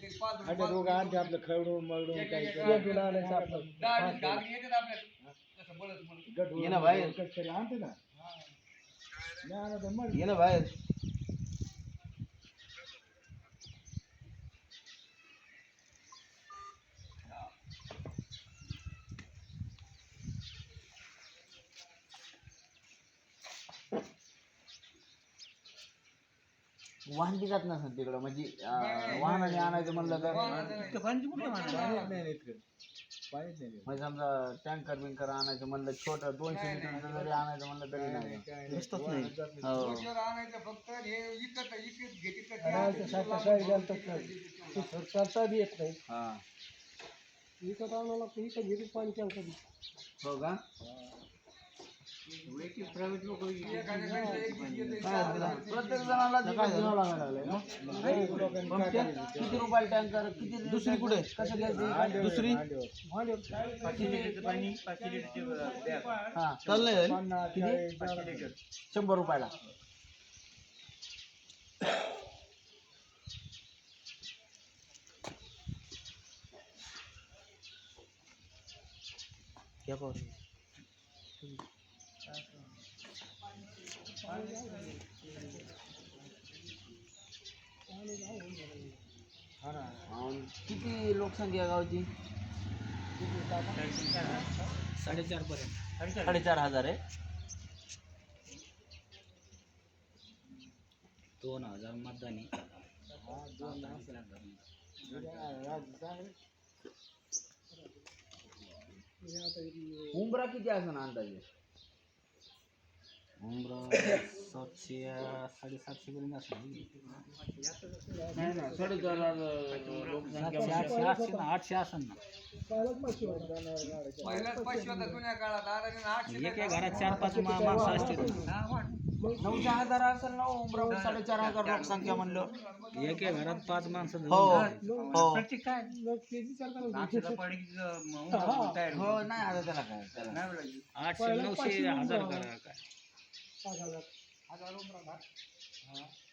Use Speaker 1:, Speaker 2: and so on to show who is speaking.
Speaker 1: काहीतरी पाच
Speaker 2: आठ दोघं आणते आपलं खरडून मळडून काही
Speaker 3: पेटून आणायचं आपलं
Speaker 1: दहा वीस गाडी
Speaker 4: वाहन जात नसेल तिकडं. म्हणजे अं, वाहनाने आणायचं म्हणलं तर
Speaker 2: पाणीच नाही इतकं. पाणीच नाही
Speaker 4: म्हणजे समजा टँकर बिंकर आणायचं म्हणलं छोटं दोनशे लिटरचं जरी आणायचं म्हणलं तरी नाही हो.
Speaker 1: रोजवर आणायचं फक्त हे इकत इकत घेत
Speaker 3: आणायचं सारखं काही घालतात नाही ते सरकारचा बी येत नाही.
Speaker 4: हा.
Speaker 3: विकत आणावं लागतं पाणी टँकर
Speaker 4: हो का? प्रत्येक जणाला किती रुपयाला टँकर किती दुसरी कुठे कसं घ्यायचं दुसरी। हा चाललंय शंभर रुपयाला अं, किती लोकसंख्या गावची?
Speaker 3: साडेचार पर्यंत.
Speaker 4: साडेचार हज़ार आहे.
Speaker 3: दोन हज़ार मतदानी.
Speaker 4: उमरा किती असं अंदाजे?
Speaker 3: उमरा सातशे साडेसातशे पर्यंत असणार
Speaker 4: नाही ना साडेचार हजार लोकसंख्या
Speaker 3: आठशे आठशे ना आठशे असेल ना.
Speaker 1: पहिल्याच पैसे होता जुन्या काळात. आता नाही आठशे
Speaker 3: एक एक घरात चार पाच मा- माणसं असतील.
Speaker 4: नऊशे हजार असेल ना उमरावर साडेचार हजार लोकसंख्या म्हणलं.
Speaker 3: एक एक घरात पाच माणसं
Speaker 4: हो हो.
Speaker 3: काय?
Speaker 4: हो. नाही आता त्याला काय त्याला.
Speaker 3: आठशे नऊशे हजार करा काय?
Speaker 1: हज़ार उमरा घात.